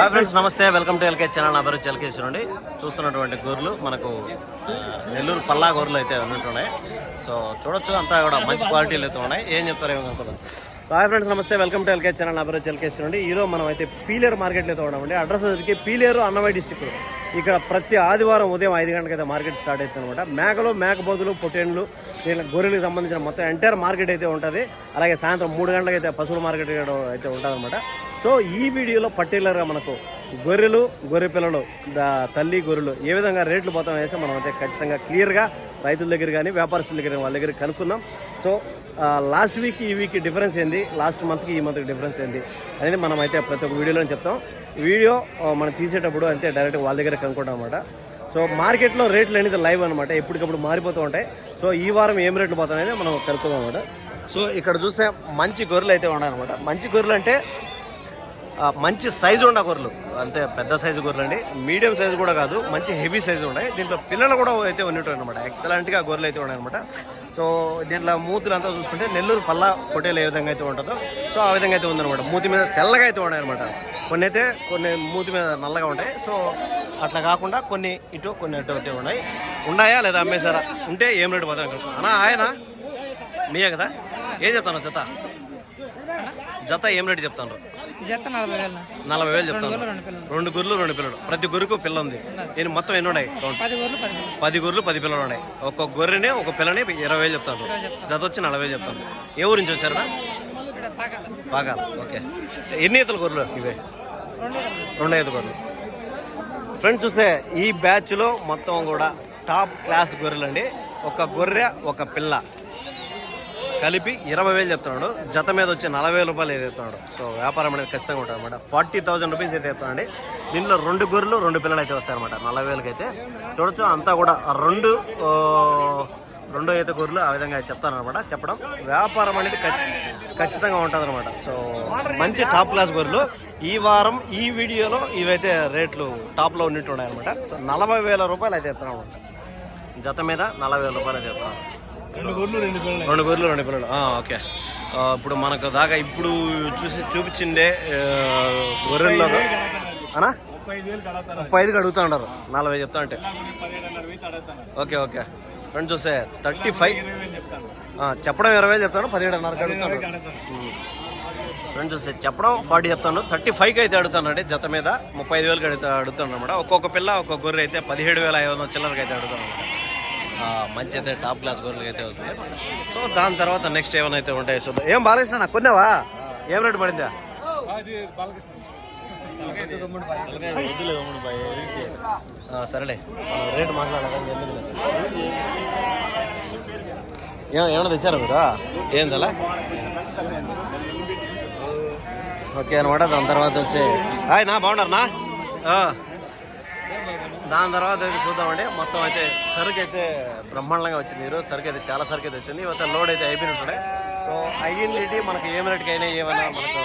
Hi friends నమస్తే. Welcome to LK channel. నా పేరు ఎల్కేశ్వర అండి చూస్తున్నటువంటి గొర్రెలు మనకు నెల్లూరు పల్లా గొర్రెలు అయితే ఉన్నట్టున్నాయి. సో చూడొచ్చు అంతా కూడా మంచి క్వాలిటీలు అయితే ఉన్నాయి. ఏం చెప్తారు ఏమనుకుంటున్నాం హాయ్ ఫ్రెండ్స్ నమస్తే. Welcome to LK channel. నా పేరు ఎల్కేశ్వర అండి ఈరోజు మనం అయితే పీలేరు మార్కెట్లో అయితే ఉన్నామండి. అడ్రస్ వచ్చి పీలేరు అన్నమయ్య డిస్టిక్. ఇక్కడ ప్రతి ఆదివారం ఉదయం ఐదు గంటలకైతే అయితే మార్కెట్ స్టార్ట్ అవుతుంది అనమాట మేకలు మేకపోతులు పొట్టేండ్లు దీని గొర్రెలకు సంబంధించిన మొత్తం ఎంటైర్ మార్కెట్ అయితే ఉంటుంది. అలాగే సాయంత్రం మూడు గంటలకైతే అయితే పశువుల మార్కెట్ అయితే ఉంటుంది అనమాట సో ఈ వీడియోలో పర్టికులర్గా మనకు గొర్రెలు గొర్రె పిల్లలు తల్లి గొర్రెలు ఏ విధంగా రేట్లు పోతాం అనేసి మనం అయితే ఖచ్చితంగా క్లియర్గా రైతుల దగ్గర కానీ వ్యాపారస్తుల దగ్గర వాళ్ళ దగ్గర కనుక్కుందాం. సో లాస్ట్ వీక్ ఈ వీక్ డిఫరెన్స్ ఏంది? లాస్ట్ మంత్కి ఈ మంత్కి డిఫరెన్స్ ఏంది? అనేది మనం అయితే ప్రతి ఒక్క వీడియోలో చెప్తాం. వీడియో మనం తీసేటప్పుడు అంతే డైరెక్ట్ వాళ్ళ దగ్గర కనుక్కుంటాం అనమాట సో మార్కెట్లో రేట్లు అనేది లైవ్ అనమాట ఎప్పటికప్పుడు మారిపోతూ ఉంటాయి. సో ఈ వారం ఏం రేట్లు పోతాయనేది మనం కనుక్కుందాం అనమాట సో ఇక్కడ చూస్తే మంచి గొర్రెలు అయితే ఉన్నాయన్నమాట. మంచి గొర్రెలు అంటే మంచి సైజు ఉండ గొర్రెలు. అంతే పెద్ద సైజు గొర్రెలు అండి మీడియం సైజు కూడా కాదు మంచి హెవీ సైజు ఉన్నాయి. దీంట్లో పిల్లలు కూడా అయితే ఉన్నట్టు అనమాట ఎక్సలెంట్గా గొర్రెలు అయితే ఉన్నాయన్నమాట. సో దీంట్లో మూతులు అంతా చూసుకుంటే నెల్లూరు పల్లా పొట్టేలు ఏ విధంగా అయితే ఉంటుందో సో ఆ విధంగా అయితే ఉందన్నమాట. మూతి మీద తెల్లగా అయితే ఉన్నాయన్నమాట. కొన్ని అయితే కొన్ని మూతి మీద నల్లగా ఉంటాయి. సో అట్లా కాకుండా కొన్ని ఇటు కొన్ని అటు అయితే ఉన్నాయి. ఉన్నాయా లేదా అమ్మేశారా? ఉంటే ఏం రేటు పోతాను అన్నా ఆయన మీయే కదా? ఏం చెప్తాను చెత్త? జత ఏం రేటు చెప్తాను జత నలభై వేలు నలభై వేలు చెప్తాను రెండు గుర్రెలు రెండు పిల్లలు. ప్రతి గొర్రెకు పిల్ల ఉంది. నేను మొత్తం ఎన్ని ఉన్నాయి. పది గొర్రెలు పది పిల్లలు. ఉన్నాయి. ఒక్కొక్క గొర్రెని ఒక పిల్లని ఇరవై వేలు చెప్తాను జత వచ్చి నలభై వేలు చెప్తాను ఏ ఊరు నుంచి వచ్చారా బాగా ఓకే. ఎన్ని ఈతల గొర్రెలు ఇవే? రెండు ఐదు గొర్రెలు. ఫ్రెండ్స్ చూసే ఈ బ్యాచ్లో మొత్తం కూడా టాప్ క్లాస్ గొర్రెలు అండి ఒక గొర్రె ఒక పిల్ల. కలిపి ఇరవై వేలు చెప్తున్నాడు. జత మీద వచ్చి నలభై వేల రూపాయలు అయితే చెప్తున్నాడు. సో వ్యాపారం అనేది ఖచ్చితంగా ఉంటుంది అనమాట ఫార్టీ థౌసండ్ రూపీస్ అయితే చెప్తానండి దీంట్లో రెండు గొర్రెలు రెండు పిల్లలు అయితే వస్తాయన్నమాట నలభై వేలకి అయితే చూడొచ్చు అంతా కూడా రెండు రెండు రెండో అయితే గొర్రెలు ఆ విధంగా చెప్తారనమాట చెప్పడం వ్యాపారం అనేది ఖచ్చితంగా ఉంటుంది అనమాట సో మంచి టాప్ క్లాస్ గొర్రెలు. ఈ వారం ఈ వీడియోలో ఇవైతే రేట్లు టాప్లో ఉన్నట్టు ఉన్నాయన్నమాట. సో నలభై వేల రూపాయలు అయితే చెప్తున్నాం జత మీద నలభై వేల రూపాయలు అయితే చెప్తున్నాం రెండు గొర్రెలు రెండు పిల్లలు. ఓకే. ఇప్పుడు మనకు దాకా ఇప్పుడు చూసి చూపించిండే గొర్రెల్లో అనా ముప్పై ఐదుకి అడుగుతా ఉంటారు నలభై చెప్తా అంటే. Okay okay. ఫ్రెండ్ చూస్తే థర్టీ ఫైవ్ చెప్పడం ఇరవై చెప్తాను పదిహేడున్నరకి అడుగుతాను. అడుగుతాను ఫ్రెండ్ చూస్తే చెప్పడం ఫార్టీ చెప్తాను థర్టీ ఫైవ్కి అయితే అడుగుతానండి జత మీద. ముప్పై ఐదు వేలకి అడుగుతా అడుగుతాను అనమాట ఒక్కొక్క పిల్ల ఒక్కొక్క గొర్రె అయితే పదిహేడు వేల ఐదు వందల చిల్లరకి అయితే అడుగుతాను అనమాట మంచి అయితే టాప్ క్లాస్ గొర్రెలకి అయితే అవుతుంది. సో దాని తర్వాత నెక్స్ట్ ఏమైనా అయితే ఉంటాయి చూద్దాం. ఏం బాగా కొన్నావా? ఏం రేటు పడిందా? బాలకృష్ణ. సరేలే. రేటు మాట్లాడాలి ఏమన్నా తెచ్చారా మీరు? ఏం తెలా? ఓకే అనమాట దాని తర్వాత వచ్చి హాయ్ నా బాగున్నారనా. దాని తర్వాత అయితే చూద్దామండి. మొత్తం అయితే సరుకు అయితే బ్రహ్మాండంగా వచ్చింది. ఈరోజు సరుకు అయితే చాలా సరుకు అయితే వచ్చింది. ఇవత లోడ్ అయితే అయిపోయినట్టుండే సో అయ్యింది మనకు ఏం రేటుకి అయినా ఏమైనా మనకు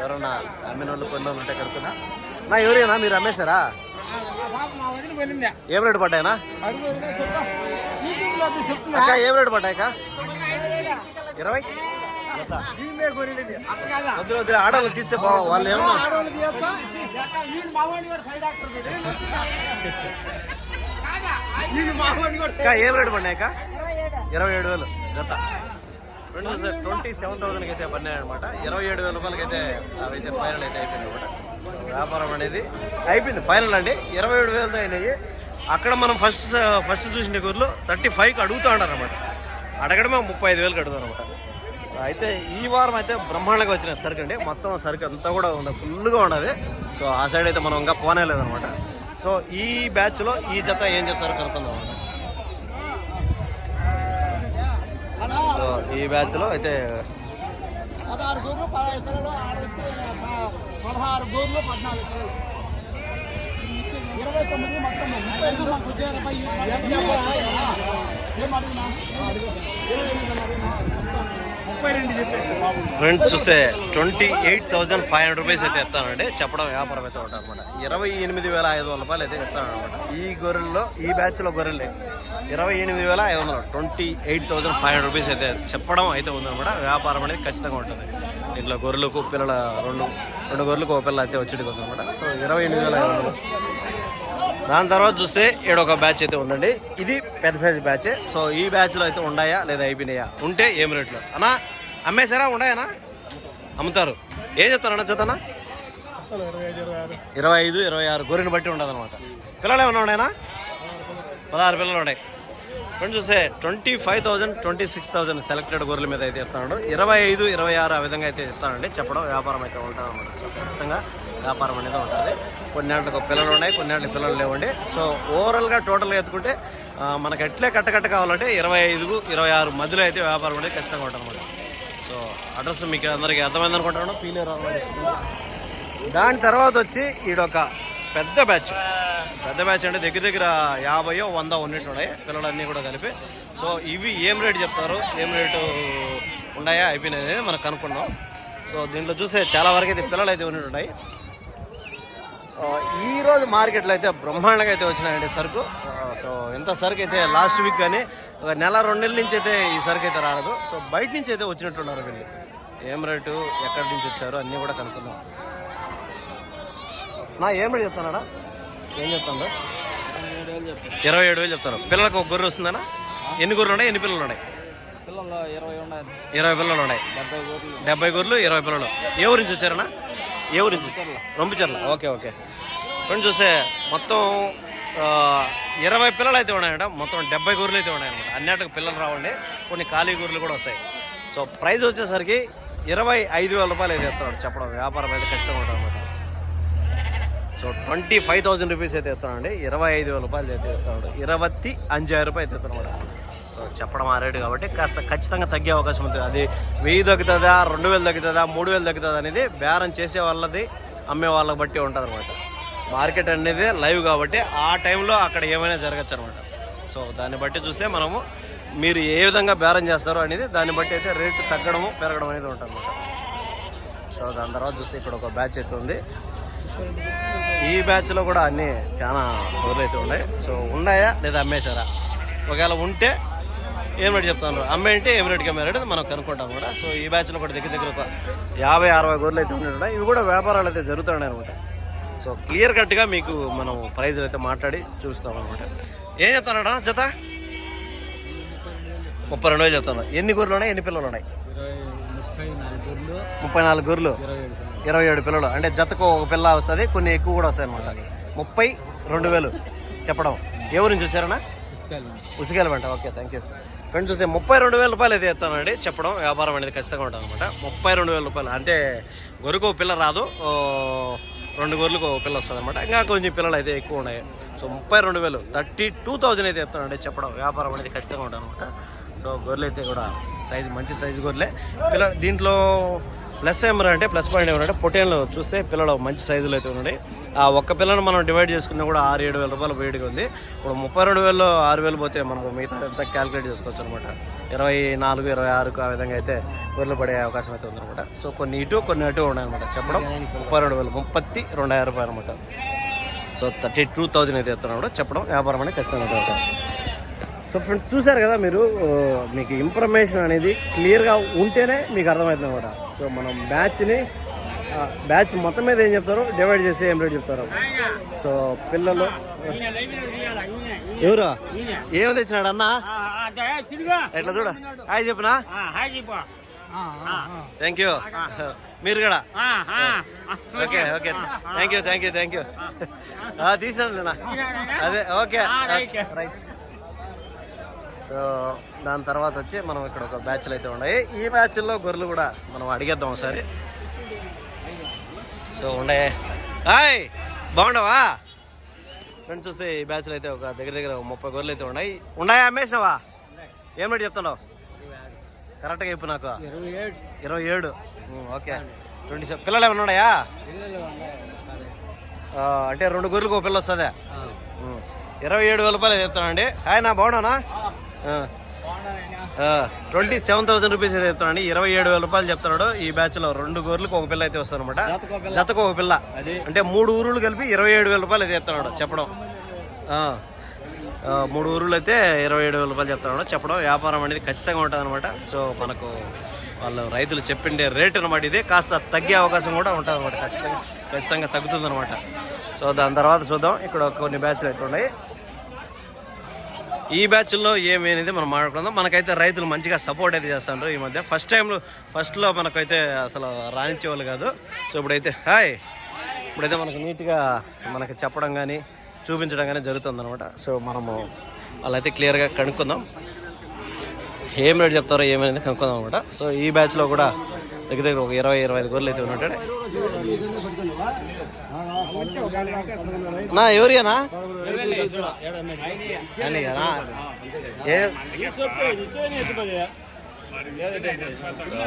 ఎవరన్నా అమ్మిన వాళ్ళు కొన్ని వాళ్ళు ఉంటే కడుతున్నా నా ఎవరైనా మీరు అమ్మేశారా? ఏం రేటు పడ్డాయనా? ఏం రేటు పడ్డాయక ఇరవై? జత. వద్దులే వద్దులే ఆడవాళ్ళు తీస్తే బావ వాళ్ళు అక్క ఏం రేటు పడినాయక ఇరవై ఏడు వేలు జత. రెండు ట్వంటీ సెవెన్ థౌసండ్కి అయితే పడినాయి అనమాట ఇరవై ఏడు వేల రూపాయలకి అయితే అవైతే ఫైనల్ అయితే అయిపోయింది అనమాట వ్యాపారం అనేది అయిపోయింది ఫైనల్ అండి. ఇరవై ఏడు వేలతో అయినాయి. అక్కడ మనం ఫస్ట్ ఫస్ట్ చూసిన గుర్లు థర్టీ ఫైవ్కి అడుగుతూ ఉన్నారు అనమాట అడగడమే ముప్పై ఐదు వేలకు అడుగుతారు అనమాట అయితే ఈ వారం అయితే బ్రహ్మాండంగా వచ్చిన సరుకు అండి మొత్తం సరుకు అంతా కూడా ఉంది ఫుల్గా ఉండదు సో ఆ సైడ్ అయితే మనం ఇంకా పోనే లేదనమాట సో ఈ బ్యాచ్లో ఈ జత ఏం చెప్తారు కనుక్కుందాం సో ఈ బ్యాచ్లో అయితే పదహారు గోర్లు పదహైదు పిల్లలు పదహారు గోర్లు పద్నాలుగు పిల్లలు ఇరవై తొమ్మిది మొత్తం ముప్పై ఎనిమిది మాకు ఇరవై ఏం అడిగినా ఇరవై ఎనిమిది ఫ్రెండ్స్ చూస్తే twenty eight thousand five hundred rupees అయితే ఇస్తానండి చెప్పడం వ్యాపారం అయితే ఉంటుంది అనమాట. ఇరవై ఎనిమిది వేల ఐదు వందల రూపాయలు అయితే ఇస్తాను అనమాట. ఈ గొర్రెల్లో ఈ బ్యాచ్లో గొర్రెలు. ఇరవై ఎనిమిది వేల ఐదు వందలు. Twenty eight thousand five hundred rupees అయితే చెప్పడం అయితే ఉందన్నమాట వ్యాపారం అనేది ఖచ్చితంగా ఉంటుంది. దీంట్లో గొర్రెలకు పిల్లల రెండు రెండు గొర్రెలకు ఒక పిల్ల అయితే వచ్చేది అనమాట. సో ఇరవై ఎనిమిది వేల ఐదు వందలు. దాని తర్వాత చూస్తే ఈడ ఒక బ్యాచ్ అయితే ఉందండి. ఇది పెద్ద సైజ్ బ్యాచ్. సో ఈ బ్యాచ్లో అయితే ఉన్నాయా లేదా అయిపోయినాయా? ఉంటే ఏం రేట్లో? అన్నా అమ్మేశారా? ఉన్నాయనా అమ్ముతారు. ఏం చెప్తారన్నా చేతనా ఇరవై ఐదు ఇరవై ఆరు ఐదు ఇరవై ఆరు. గొర్రెని బట్టి ఉండదు అనమాట పిల్లలు ఏమన్నా ఉన్నాయనా పదహారు పిల్లలు ఉన్నాయి ఫ్రెండ్ చూస్తే twenty five thousand twenty six thousand selected గొర్రెల మీద అయితే చెప్తాడు. ఇరవై ఐదు ఇరవై ఆరు ఆ విధంగా అయితే చెప్తానండి చెప్పడం వ్యాపారం అయితే ఉంటుంది అనమాట సో ఖచ్చితంగా వ్యాపారం అనేది ఉంటుంది. కొన్నింటికి పిల్లలు ఉన్నాయి కొన్నింటికి పిల్లలు లేవండి. సో ఓవరాల్గా టోటల్గా ఎత్తుకుంటే మనకు ఎట్లే కట్టకట్ట కావాలంటే ఇరవై ఐదుకు ఇరవై ఆరు మధ్యలో అయితే వ్యాపారం అనేది ఖచ్చితంగా ఉంటుంది సో అడ్రస్ మీకు అందరికీ అర్థమైంది అనుకుంటాను పీలేరు దాని తర్వాత వచ్చి ఈడొక పెద్ద బ్యాచ్. పెద్ద బ్యాచ్ అంటే దగ్గర దగ్గర యాభైయో వంద ఉన్నట్టు ఉన్నాయి పిల్లలన్నీ కూడా కలిపి. సో ఇవి ఏం రేటు చెప్తారు? ఏం రేటు ఉన్నాయా? అయిపోయినాయి మనం కనుక్కున్నాం సో దీంట్లో చూస్తే చాలా వరకు అయితే పిల్లలు అయితే ఉన్నట్టున్నాయి ఉన్నాయి ఆ, ఈ రోజు మార్కెట్లో అయితే బ్రహ్మాండంగా అయితే వచ్చినాయండి సరుకు. సో ఎంత సరుకు అయితే లాస్ట్ వీక్ కానీ ఒక నెల రెండు నెలల నుంచి అయితే ఈ సరుకు అయితే రాలేదు. సో బయట నుంచి అయితే వచ్చినట్టున్నారు వీళ్ళు. ఏం రేటు ఎక్కడి నుంచి వచ్చారు అన్నీ కూడా కనుక్కుందాం. నా ఏం రేటు చెప్తానా ఏం చెప్తాను ఇరవై ఏడు వేలు చెప్తాను పిల్లలకు ఒక గొర్రె వస్తుందనా ఎన్ని గొర్రెలు ఉన్నాయి? ఎన్ని పిల్లలు ఉన్నాయి? ఇరవై పిల్లలు ఉన్నాయి. డెబ్బై గొర్రెలు. ఇరవై పిల్లలు. ఏ ఊరి నుంచి వచ్చారన్నా? ఏ ఊరి నుంచి? రొంపిచర్ల. Okay okay. ఫ్రెండ్ చూస్తే మొత్తం ఇరవై పిల్లలు అయితే ఉన్నాయంట. మొత్తం డెబ్బై గొర్రెలు అయితే ఉన్నాయన్నమాట. అన్నిటికి పిల్లలు రావండి. కొన్ని ఖాళీ గొర్రెలు కూడా వస్తాయి. సో ప్రైస్ వచ్చేసరికి ఇరవై ఐదు వేల రూపాయలు అయితే ఎత్తున్నాడు చెప్పడం వ్యాపారం అయితే కష్టం ఉంటుంది అనమాట so twenty five thousand rupees అయితే ఇస్తానండి ఇరవై ఐదు వేల రూపాయలు అయితే ఎత్తున్నాడు ఇరవై అഞ്ചాయిరం రూపాయలు అయితే ఇస్తాను చెప్పడం ఆ రేటు కాబట్టి కాస్త ఖచ్చితంగా తగ్గే అవకాశం ఉంటుంది అది వెయ్యి తగ్గుతుందా రెండు వేలు తగ్గుతుందా మూడు వేలు తగ్గుతుందా అనేది బేరం చేసే వాళ్ళది అమ్మే వాళ్ళకి బట్టి ఉంటుంది అనమాట మార్కెట్ అనేది లైవ్ కాబట్టి ఆ టైంలో అక్కడ ఏమైనా జరగచ్చు అనమాట సో దాన్ని బట్టి చూస్తే మనము మీరు ఏ విధంగా బేరం చేస్తారో అనేది దాన్ని బట్టి అయితే రేటు తగ్గడము పెరగడం అనేది ఉంటుంది అనమాట సో దాని తర్వాత చూస్తే ఇక్కడ ఒక బ్యాచ్ అయితే ఉంది. ఈ బ్యాచ్లో కూడా అన్నీ చాలా గొర్రెలు అయితే ఉన్నాయి. సో ఉన్నాయా లేదా అమ్మేశారా? ఒకవేళ ఉంటే ఏం రేటు చెప్తాను? అమ్మే అంటే ఏం రేటుకి అమ్మే రేటు మనం కనుక్కుంటాం కూడా. సో ఈ బ్యాచ్లో కూడా దగ్గర దగ్గర ఒక యాభై అరవై గొర్రెలు అయితే ఉన్నాయి ఇవి కూడా వ్యాపారాలు అయితే జరుగుతున్నాయి అనమాట. సో క్లియర్ కట్గా మీకు మనం ప్రైజ్ అయితే మాట్లాడి చూపిస్తాం అనమాట. ఏం చెప్తానడా జత? ముప్పై రెండు వేలు చెప్తాను. ఎన్ని గొర్రెలు ఉన్నాయి? ఎన్ని పిల్లలు ఉన్నాయి? ముప్పై నాలుగు గొర్రెలు. ఇరవై ఏడు పిల్లలు. అంటే జతకు ఒక పిల్ల వస్తుంది కొన్ని ఎక్కువ కూడా వస్తాయి అనమాట ముప్పై రెండు వేలు చెప్పడం. ఊరి నుంచి వచ్చారన్నా? వెంట. ఓకే థ్యాంక్ యూ ఫ్రెండ్ చూస్తే ముప్పై రెండు వేల రూపాయలు అయితే ఎత్తానండి చెప్పడం వ్యాపారం అనేది ఖచ్చితంగా ఉంటుంది అనమాట ముప్పై రెండు వేల రూపాయలు. అంటే గొర్రెకు పిల్ల రాదు. రెండు గొర్రెలకు పిల్ల వస్తుంది అనమాట ఇంకా కొంచెం పిల్లలు అయితే ఎక్కువ ఉన్నాయి. సో ముప్పై రెండు వేలు థర్టీ టూ థౌజండ్ అయితే ఎత్తానండి చెప్పడం వ్యాపారం అనేది ఖచ్చితంగా ఉంటుంది అనమాట సో గొర్రెలు అయితే కూడా సైజు మంచి సైజు గొర్రెలే. పిల్ల దీంట్లో ప్లస్ ఏమరా అంటే ప్లస్ పాయింట్ ఏమంటే పొటేన్లు చూస్తే పిల్లలు మంచి సైజులు అయితే ఉన్నాయి ఆ ఒక్క పిల్లను మనం డివైడ్ చేసుకున్నా కూడా ఆరు ఏడు వేల రూపాయలు వేడికి ఉంది. ఇప్పుడు ముప్పై రెండు వేలు ఆరు వేలు పోతే మనకు మిగతా అంతా క్యాలిక్యులేట్ చేసుకోవచ్చు అనమాట. ఇరవై నాలుగు ఇరవై ఆరుకు ఆ విధంగా అయితే గొర్రెలు పడే అవకాశం అయితే ఉందన్నమాట. సో కొన్ని ఇటు కొన్ని అటు ఉన్నాయన్నమాట చెప్పడం. ముప్పై రెండు వేలు ముప్పత్తి రెండు రూపాయలు అనమాట. సో థర్టీ టూ థౌజండ్ అయితే ఎత్తున్నాడు చెప్పడం వ్యాపారం అనేది ఖచ్చితంగా సో ఫ్రెండ్స్ చూసారు కదా మీరు మీకు ఇన్ఫర్మేషన్ అనేది క్లియర్గా ఉంటేనే మీకు అర్థమవుతుంది అనమాట సో మనం బ్యాచ్ని బ్యాచ్ మొత్తం మీద ఏం చెప్తారు? డివైడ్ చేసి ఏం రేట్ చెప్తారు? సో పిల్లలు ఎవరు? ఏం తెచ్చినాడు అన్న? ఎట్లా చూడ? హాయ్ చెప్పునా? థ్యాంక్ యూ మీరు కూడా? Okay okay thank you thank you thank you తీసాను అదే ఓకే రైట్ సో దాని తర్వాత వచ్చి మనం ఇక్కడ ఒక బ్యాచ్లు అయితే ఉన్నాయి. ఈ బ్యాచ్లో గొర్రెలు కూడా మనం అడిగేద్దాం ఒకసారి. సో ఉన్నాయి. హాయ్! బాగుండవా? ఫ్రెండ్స్ చూస్తే ఈ బ్యాచ్లో అయితే ఒక దగ్గర దగ్గర ఒక ముప్పై గొర్రెలు అయితే ఉన్నాయి. ఉన్నాయా అమ్మేసినావా? ఏం రేటు చెప్తున్నావు? కరెక్ట్గా చెప్పు నాకు. ఇరవై ఏడు. ఓకే. Twenty seven. పిల్లలు ఏమైనా ఉన్నాయా? అంటే రెండు గొర్రెలకు ఒక పిల్ల వస్తుందా. ఇరవై ఏడు వేల రూపాయలు చెప్తానండి హాయ్ నా బాగున్నానా ట్వంటీ సెవెన్ థౌసండ్ రూపీస్ అయితే చెప్తానండి ఇరవై ఏడు వేల రూపాయలు చెప్తున్నాడు. ఈ బ్యాచ్లో రెండు గోర్లకు ఒక పిల్ల అయితే వస్తుంది అనమాట జాతకో ఒక పిల్ల. అంటే మూడు ఊరులు కలిపి ఇరవై ఏడు వేల రూపాయలు అయితే చెప్తున్నాడు. చెప్పడం. మూడు ఊరులు అయితే ఇరవై ఏడు వేల రూపాయలు చెప్తున్నాడు. చెప్పడం. వ్యాపారం అనేది ఖచ్చితంగా ఉంటుంది అనమాట సో మనకు వాళ్ళు రైతులు చెప్పిండే రేట్ అనమాట ఇది. కాస్త తగ్గే అవకాశం కూడా ఉంటుంది అనమాట ఖచ్చితంగా ఖచ్చితంగా తగ్గుతుంది అనమాట సో దాని తర్వాత చూద్దాం. ఇక్కడ కొన్ని బ్యాచ్లు అయితే ఉన్నాయి. ఈ బ్యాచ్లో ఏమి మనం మాట్లాడుకుందాం మనకైతే రైతులు మంచిగా సపోర్ట్ అయితే చేస్తున్నారు ఈ మధ్య. ఫస్ట్ టైంలో ఫస్ట్లో మనకైతే అసలు రాణించేవాళ్ళు కాదు. సో ఇప్పుడైతే హాయ్. ఇప్పుడైతే మనకు నీట్గా మనకి చెప్పడం కానీ చూపించడం కానీ జరుగుతుంది అనమాట సో మనము అలా అయితే క్లియర్గా కనుక్కుందాం. ఏం రేట్ చెప్తారో ఏమైంది కనుక్కుందాం అనమాట సో ఈ బ్యాచ్లో కూడా దగ్గర దగ్గర ఒక ఇరవై ఇరవై ఐదు గొర్రెలు అయితే ఉన్నట్టు. నా ఎవరియనా?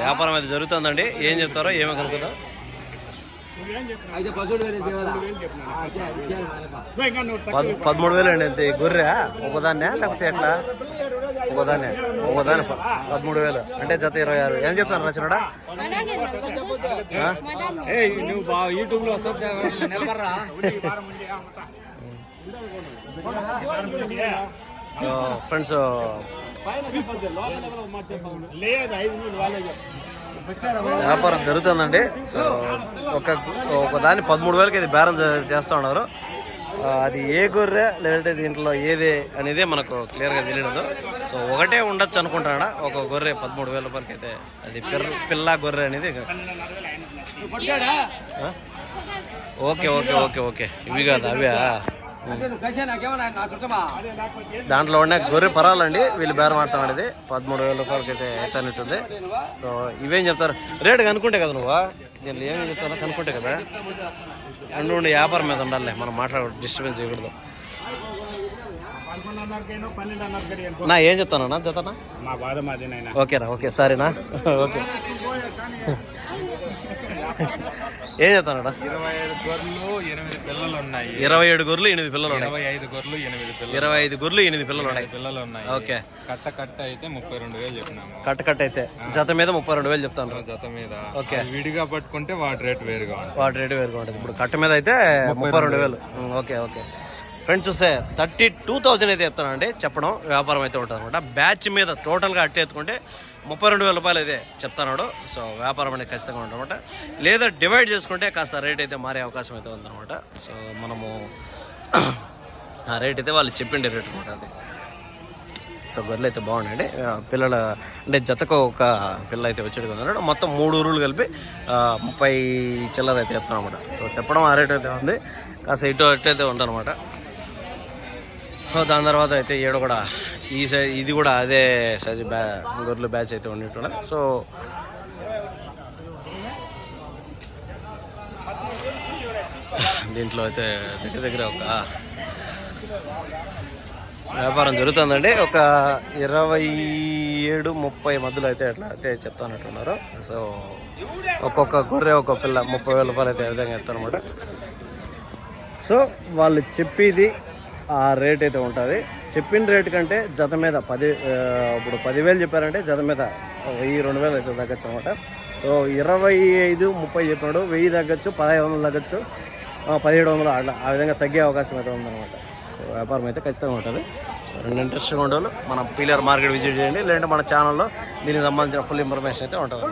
వ్యాపారం అయితే జరుగుతుందండి. ఏం చెప్తారో ఏమో కనుక్కుందాం. పదమూడు వేలు పదమూడు వేలు అండి అంతే. గొర్రె ఒకదాన్నే లేకపోతే ఎట్లా? ఒకదాన్నే ఒకదాన్ని ప- పదమూడు వేలు. అంటే జత ఇరవై ఆరు ఏం చెప్తాను రచనడా యూట్యూబ్లో ఫ్రెండ్స్ వ్యాపారం జరుగుతుందండి. సో ఒక ఒక దాన్ని పదమూడు వేలకి ఇది బేరం చేస్తా ఉన్నారు. అది ఏ గొర్రె లేదంటే దీంట్లో ఏది అనేది మనకు క్లియర్గా తెలియదు సో ఒకటే ఉండొచ్చు అనుకుంటాడా ఒక గొర్రె పదమూడు వేల రూపాయలకి అయితే అది పిల్ల పిల్ల గొర్రె అనేది? Okay okay okay okay. ఇవి కాదు అవే దాంట్లో ఉన్న గొర్రె పరాలండి వీళ్ళు బేరం అనేది. పదమూడు వేల రూపాయలకి అయితే అవుతున్నట్టుంది సో ఇవేం చెప్తారు? రేటు కనుక్కుంటే కదా నువ్వు? దీనిలో ఏమేమి చెప్తారో కనుక్కుంటే కదా. అండు ఉండి వ్యాపారం మీద ఉండాలి. మనం మాట్లాడ డిస్టర్బెన్స్ చేయకూడదు. నా ఏం చెప్తానన్నా జతనా? ఓకేనా ఓకే. సరేనా? ఓకే. ఏం చెప్తానడా ఇరవై ఐదు గొర్రెలు ఎనిమిది పిల్లలు ఉన్నాయి ఇరవై ఏడు గొర్రెలు ఎనిమిది పిల్లలు ఉన్నాయి ఇరవై ఐదు గొర్రెలు ఎనిమిది పిల్లలు. ఇరవై ఐదు గొర్రెలు ఎనిమిది పిల్లలు ఉన్నాయి. పిల్లలు ఉన్నాయి ఓకే. కట్ట కట్ట అయితే ముప్పై రెండు వేలు చెప్పినాము. కట్ట కట్ట అయితే జత మీద ముప్పై రెండు వేలు చెప్తాను జత మీద. ఓకే. విడిగా పట్టుకుంటే వాటి రేట్ వేరుగా ఉంటుంది. వాటి రేటు వేరుగా ఉంటుంది. ఇప్పుడు కట్ట మీద అయితే ముప్పై రెండు వేలు. Okay okay. ఫ్రెండ్స్ చూస్తే థర్టీ టూ థౌజండ్ అయితే చెప్తానండి. చెప్పడం వ్యాపారం అయితే ఉంటుంది అనమాట బ్యాచ్ మీద టోటల్గా అట్టి ఎత్తుకుంటే ముప్పై రెండు వేల రూపాయలు అయితే చెప్తాడు సో వ్యాపారం అనేది ఖచ్చితంగా ఉందన్నమాట లేదా డివైడ్ చేసుకుంటే కాస్త రేట్ అయితే మారే అవకాశం అయితే ఉందన్నమాట. సో మనము ఆ రేట్ అయితే వాళ్ళు చెప్పిండే రేట్ అనమాట అది. సో గొర్రెలు అయితే బాగున్నాయండి. పిల్లల అంటే జతకు ఒక పిల్ల అయితే వచ్చేది ఉన్నాడు మొత్తం మూడు ఊరులు కలిపి ముప్పై చిల్లర అయితే చెప్తాను అనమాట సో చెప్పడం ఆ రేట్ అయితే ఉంది. కాస్త ఇటు అటు అయితే ఉందన్నమాట. సో దాని తర్వాత అయితే ఏడు కూడా ఈ సైజ్ ఇది కూడా అదే సైజ్ బ్యా గొర్రెలు బ్యాచ్ అయితే ఉన్నట్టున్నాయి సో దీంట్లో అయితే దగ్గర దగ్గర ఒక వ్యాపారం జరుగుతుందండి. ఒక ఇరవై ఏడు ముప్పై మధ్యలో అయితే అట్లా అయితే చెప్తానట్టున్నారు. సో ఒక్కొక్క గొర్రె ఒక్కొక్క పిల్ల ముప్పై వేల రూపాయలు అయితే ఏ విధంగా చెప్తారనమాట సో వాళ్ళు చెప్పేది ఆ రేట్ అయితే ఉంటుంది. చెప్పిన రేట్ కంటే జత మీద పది ఇప్పుడు పదివేలు చెప్పారంటే జత మీద వెయ్యి రెండు వేలు అయితే తగ్గచ్చు అనమాట సో ఇరవై ఐదు ముప్పై చెప్పినాడు. వెయ్యి తగ్గచ్చు పదహైదు వందలు తగ్గచ్చు. పదిహేడు వందలు అట్లా ఆ విధంగా తగ్గే అవకాశం అయితే ఉందన్నమాట. సో వ్యాపారం అయితే ఖచ్చితంగా ఉంటుంది. రెండు ఇంట్రెస్ట్గా ఉండేవాళ్ళు మన పీలర్ మార్కెట్ విజిట్ చేయండి. లేదంటే మన ఛానల్లో దీనికి సంబంధించిన ఫుల్ ఇన్ఫర్మేషన్ అయితే ఉంటుంది.